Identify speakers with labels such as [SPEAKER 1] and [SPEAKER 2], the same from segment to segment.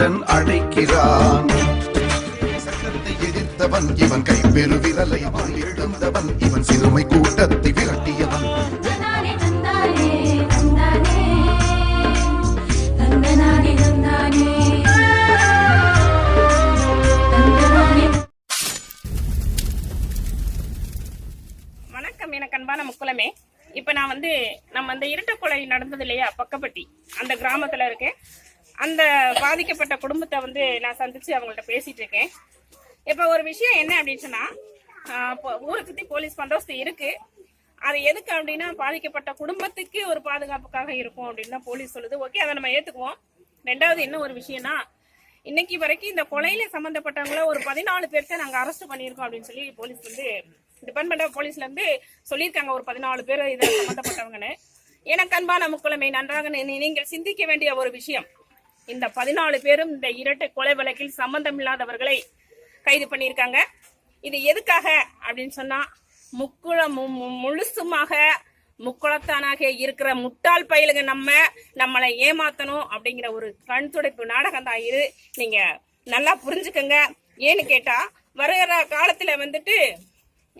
[SPEAKER 1] வீரன் அழைக்கிறான். சட்டத்தை எதிர்த்தவன் இவன் கைப்பெரு விரலை அவன் எழுந்தவன் இவன் சிறுமை கூட்டத்தை விரட்டியவன்.
[SPEAKER 2] வணக்கம் எனக்கு அன்பான முக்குலமே இப்போ நான் வந்து நம்ம அந்த இருட்ட கொலை நடந்தது இல்லையா? பக்கப்பட்டி அந்த கிராமத்தில் இருக்கேன். அந்த பாதிக்கப்பட்ட குடும்பத்தை வந்து நான் சந்திச்சு அவங்கள்ட்ட பேசிட்டு இருக்கேன். இப்போ ஒரு விஷயம் என்ன அப்படின்னு சொன்னா ஊரை சுற்றி போலீஸ் பந்தோபஸ்து இருக்கு. அது எதுக்கு அப்படின்னா பாதிக்கப்பட்ட குடும்பத்துக்கு ஒரு பாதுகாப்புக்காக இருக்கும் அப்படின்னு தான் போலீஸ் சொல்லுது. ஓகே அதை நம்ம ஏத்துக்குவோம். ரெண்டாவது என்ன ஒரு விஷயம்னா இன்னைக்கு வரைக்கும் இந்த கொலையில சம்பந்தப்பட்டவங்கள ஒரு பதினாலு பேர்த்த நாங்க அரெஸ்ட் பண்ணியிருக்கோம் அப்படின்னு சொல்லி போலீஸ் வந்து டிபார்ட்மெண்ட் ஆஃப் போலீஸ்ல இருந்து சொல்லியிருக்காங்க ஒரு பதினாலு பேர் இதில் சம்பந்தப்பட்டவங்கன்னு. எனக்கு அன்பான முக்குழமை நன்றாக நீங்கள் சிந்திக்க வேண்டிய ஒரு விஷயம். இந்த பதினாலு பேரும் இந்த இரட்டை கொலை வழக்கில் சம்பந்தம் இல்லாதவர்களை கைது பண்ணியிருக்காங்க. இது எதுக்காக அப்படின்னு சொன்னா முக்குள மு- முழுசுமாக முக்குளத்தானாக இருக்கிற முட்டாள் பயிலுங்க நம்ம நம்மளை ஏமாத்தணும் அப்படிங்கிற ஒரு கண் துடைப்பு நாடகம் தான் இது. நீங்க நல்லா புரிஞ்சுக்கங்க. ஏன்னு கேட்டா வருகிற காலத்துல வந்துட்டு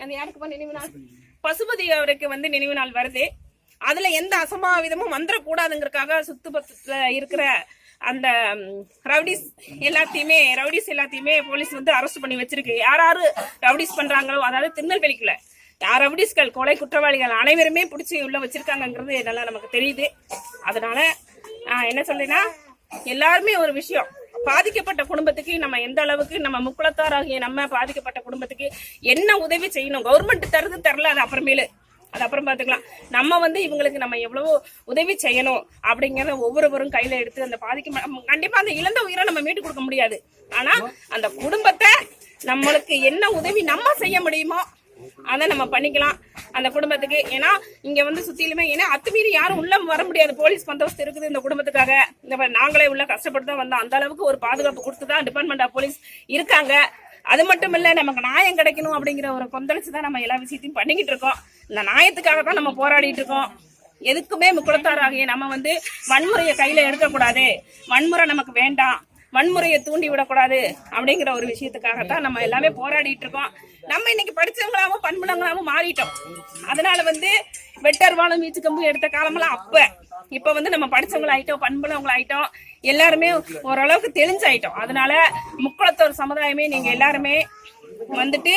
[SPEAKER 2] அது யாருக்கு நினைவு நாள்? பசுபதி அவருக்கு வந்து நினைவு நாள் வருது. அதுல எந்த அசம்பாவிதமும் வந்துடக்கூடாதுங்கிறதுக்காக சுத்து இருக்கிற அந்த ரவுடிஸ் எல்லாத்தையுமே ரவுடிஸ் எல்லாத்தையுமே போலீஸ் வந்து அரெஸ்ட் பண்ணி வச்சிருக்கு. யார் யாரு ரவுடிஸ் பண்றாங்களோ அதாவது திருநெல்வேலிக்குள்ள யார் ரவுடிஸ்கள் கொலை குற்றவாளிகள் அனைவருமே பிடிச்சி உள்ள வச்சிருக்காங்கங்கிறது நல்லா நமக்கு தெரியுது. அதனால என்ன சொல்றேன்னா எல்லாருமே ஒரு விஷயம். பாதிக்கப்பட்ட குடும்பத்துக்கு நம்ம எந்த அளவுக்கு நம்ம முக்குளத்தாராகிய நம்ம பாதிக்கப்பட்ட குடும்பத்துக்கு என்ன உதவி செய்யணும்? கவர்மெண்ட் தருது தரல அது அப்புறமேலு. அது அப்புறம் பாத்துக்கலாம் நம்ம வந்து இவங்களுக்கு நம்ம எவ்வளவு உதவி செய்யணும் அப்படிங்கறத ஒவ்வொருவரும் கையில எடுத்து அந்த பாதிக்க கண்டிப்பா அந்த இழந்த உயிரை நம்ம மீட்டு கொடுக்க முடியாது. ஆனா அந்த குடும்பத்தை நம்மளுக்கு என்ன உதவி நம்ம செய்ய முடியுமோ அதை நம்ம பண்ணிக்கலாம். அந்த குடும்பத்துக்கு ஏன்னா இங்க வந்து சுத்திலுமே ஏன்னா அத்துமீறி யாரும் உள்ள வர முடியாது. போலீஸ் பந்தோபஸ்து இருக்குது இந்த குடும்பத்துக்காக. இந்த நாங்களே உள்ள கஷ்டப்பட்டு தான் வந்தோம். அந்த அளவுக்கு ஒரு பாதுகாப்பு கொடுத்து தான் டிபார்ட்மெண்ட் ஆஃப் போலீஸ் இருக்காங்க. அது மட்டும் இல்லை நமக்கு நியாயம் கிடைக்கணும் அப்படிங்கிற ஒரு கொந்தளிச்சு தான் நம்ம எல்லா விஷயத்தையும் பண்ணிக்கிட்டு இருக்கோம். இந்த நியாயத்துக்காக தான் நம்ம போராடிட்டு இருக்கோம். எதுக்குமே முக்குளத்தாராகிய நம்ம வந்து வன்முறையை கையில் எடுக்கக்கூடாது. வன்முறை நமக்கு வேண்டாம். வன்முறையை தூண்டி விடக்கூடாது அப்படிங்கிற ஒரு விஷயத்துக்காகத்தான் நம்ம எல்லாமே போராடிட்டு இருக்கோம். நம்ம இன்னைக்கு படிச்சவங்களாவும் பண்புலங்களாவும் மாறிட்டோம். அதனால வந்து வெட்டர் வாழும் வீச்சு கம்பு எடுத்த காலமெல்லாம் அப்ப. இப்ப வந்து நம்ம படிச்சவங்களாயிட்டோம் பண்புலவங்களாயிட்டோம் எல்லாருமே ஓரளவுக்கு தெளிஞ்சாயிட்டோம். அதனால முக்குளத்தோர் சமுதாயமே நீங்க எல்லாருமே வந்துட்டு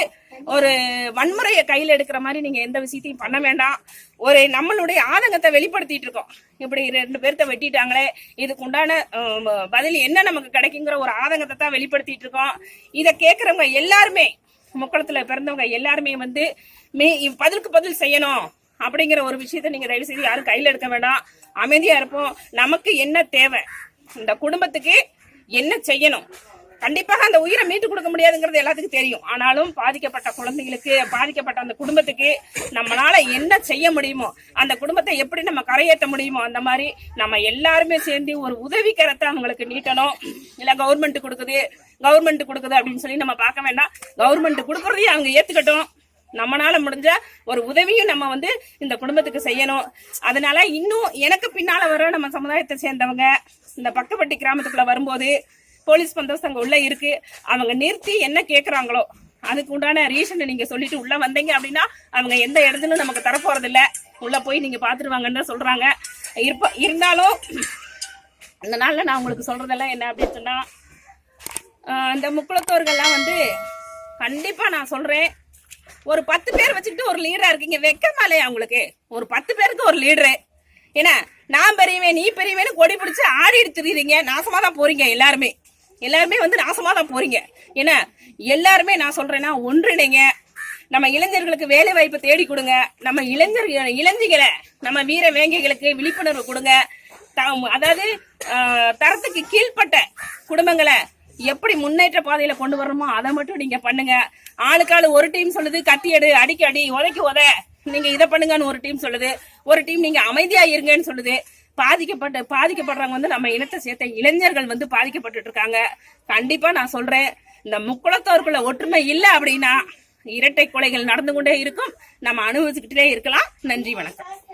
[SPEAKER 2] ஒரு வன்முறையை கையில் எடுக்கிற மாதிரி நீங்க எந்த விஷயத்தையும் பண்ண வேண்டாம். ஒரு நம்மளுடைய ஆதங்கத்தை வெளிப்படுத்திட்டு இருக்கோம். இப்படி ரெண்டு பேர்த்த வெட்டிட்டாங்களே இதுக்கு உண்டான பதில் என்ன நமக்கு கிடைக்குங்கிற ஒரு ஆதங்கத்தை தான் வெளிப்படுத்திட்டு இருக்கோம். இதை கேட்கறவங்க எல்லாருமே முக்களத்துல பிறந்தவங்க எல்லாருமே வந்து மே பதிலுக்கு பதில் செய்யணும். அப்படிங்கிற ஒரு விஷயத்த நீங்க தயவு செய்து யாரும் கையில் எடுக்க வேண்டாம். அமைதியா இருப்போம். நமக்கு என்ன தேவை? இந்த குடும்பத்துக்கு என்ன செய்யணும்? கண்டிப்பாக அந்த உயிரை மீட்டு கொடுக்க முடியாதுங்கிறது எல்லாத்துக்கும் தெரியும். ஆனாலும் பாதிக்கப்பட்ட குழந்தைகளுக்கு பாதிக்கப்பட்ட அந்த குடும்பத்துக்கு நம்மளால என்ன செய்ய முடியுமோ அந்த குடும்பத்தை எப்படி நம்ம கரையேற்ற முடியுமோ அந்த மாதிரி நம்ம எல்லாருமே சேர்ந்து ஒரு உதவிக்கரத்தை அவங்களுக்கு நீட்டணும். இல்ல கவர்மெண்ட் கொடுக்குது கவர்மெண்ட் கொடுக்குது அப்படின்னு சொல்லி நம்ம பார்க்க வேண்டாம். கவர்மெண்ட் கொடுக்கறதையும் அவங்க ஏத்துக்கட்டும். நம்மளால முடிஞ்ச ஒரு உதவியும் நம்ம வந்து இந்த குடும்பத்துக்கு செய்யணும். அதனால இன்னும் எனக்கு பின்னால வர நம்ம சமுதாயத்தை சேர்ந்தவங்க இந்த பக்கப்பட்டி கிராமத்துக்குள்ள வரும்போது போலீஸ் பந்தோஸ்து அங்க உள்ள இருக்கு. அவங்க நிறுத்தி என்ன கேக்குறாங்களோ அதுக்கு உண்டான ரீசனை நீங்க சொல்லிட்டு உள்ள வந்தீங்க அப்படின்னா அவங்க எந்த இடத்துல நமக்கு தரப்போறது இல்ல உள்ள போய் நீங்க பாத்துருவாங்கன்னு தான் சொல்றாங்க. இருப்ப இருந்தாலும் இந்த நாள்ல நான் உங்களுக்கு சொல்றதெல்லாம் என்ன அப்படின்னு சொன்னா அந்த இந்த முக்குளத்தோர்கள்லாம் வந்து கண்டிப்பா நான் சொல்றேன். ஒரு பத்து பேர் வச்சுக்கிட்டு ஒரு லீடரா இருக்கீங்க. வெக்கமா இல்லையா உங்களுக்கு ஒரு பத்து பேருக்கு ஒரு லீடரு என்ன நான் பெரியவேன் நீ பெரியவேன்னு கொடி பிடிச்சி ஆடிட்டு திரியுறீங்க. நாசமா தான் போறீங்க எல்லாருமே. எல்லாருமே வந்து நாசமா தான் போறீங்க. என்ன எல்லாருமே நான் சொல்றேன்னா ஒன்றிணைங்க. நம்ம இளைஞர்களுக்கு வேலை வாய்ப்பு தேடி கொடுங்க. நம்ம இளைஞர் இளைஞர்களை நம்ம வீர வேங்கைகளுக்கு விழிப்புணர்வு கொடுங்க. அதாவது தரத்துக்கு கீழ்ப்பட்ட குடும்பங்களை எப்படி முன்னேற்ற பாதையில கொண்டு வரணுமோ அதை மட்டும் நீங்க பண்ணுங்க. ஆளுக்காளு ஒரு டீம் சொல்லுது கத்தி எடு அடிக்க அடி உதைக்கு உத. நீங்க இதை பண்ணுங்கன்னு ஒரு டீம் சொல்லுது. ஒரு டீம் நீங்க அமைதியா இருங்கன்னு சொல்லுது. பாதிக்கப்பட்ட பாதிக்கப்படுறவங்க வந்து நம்ம இனத்தை சேர்த்த இளைஞர்கள் வந்து பாதிக்கப்பட்டுட்டு இருக்காங்க. கண்டிப்பா நான் சொல்றேன். இந்த முக்குளத்தோருக்குள்ள ஒற்றுமை இல்லை அப்படின்னா இரட்டை கொலைகள் நடந்து கொண்டே இருக்கும். நம்ம அனுபவிச்சுக்கிட்டே இருக்கலாம். நன்றி வணக்கம்.